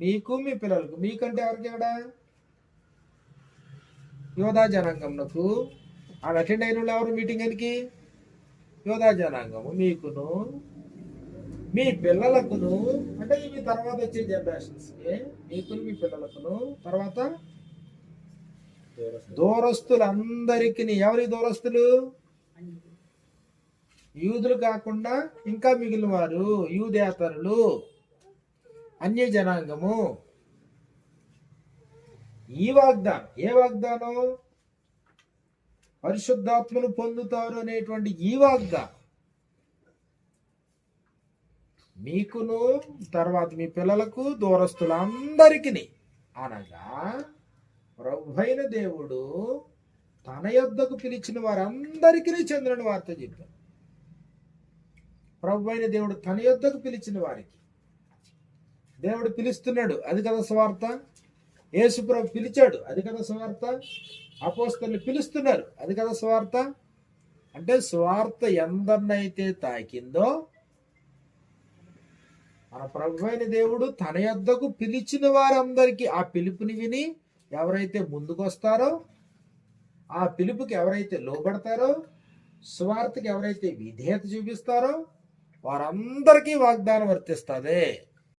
మీకు మీ పిల్లలకు. మీకంటే ఎవరికి ఇక్కడ యోధా జనాంగంకు ఆడ అటెండ్ అయిన వాళ్ళు ఎవరు? మీటింగ్ అనికి యోధా జనాంగము మీకును. మీ పిల్లలకును. అంటే మీ తర్వాత వచ్చే జనరేషన్స్కి మీకును మీ పిల్లలకును. తర్వాత దూరస్తులందరికీ ఎవరి దూరస్తులు? యూదులు కాకుండా ఇంకా మిగిలిన వారు. యూదేతరులు. అన్య జనాంగము ఈ వాగ్దానం ఏ వాగ్దానం? పరిశుద్ధాత్మను పొందుతారు అనేటువంటి ఈ వాగ్దానం. మీకును తర్వాత మీ పిల్లలకు దూరస్తులందరికీ అనగా ప్రభువైన దేవుడు తన యొద్దకు పిలిచిన వారందరికీ చంద్రుని వార్త చెప్పాడు ప్రభువైన దేవుడు తన యొద్దకు పిలిచిన వారికి దేవుడు పిలుస్తున్నాడు. అది కదా స్వార్థ యేసుప్రభు పిలిచాడు. అది కదా స్వార్థ అపోస్తలు పిలుస్తున్నారు. అది కదా స్వార్థ అంటే స్వార్థ ఎందరినైతే తాకిందో మన ప్రభు అయిన దేవుడు తన యొద్దకు పిలిచిన వారందరికీ ఆ పిలుపుని విని ఎవరైతే ముందుకొస్తారో ఆ పిలుపుకి ఎవరైతే లోబడతారో స్వార్థకి ఎవరైతే విధేయత చూపిస్తారో వారందరికీ వాగ్దానం వర్తిస్తుంది.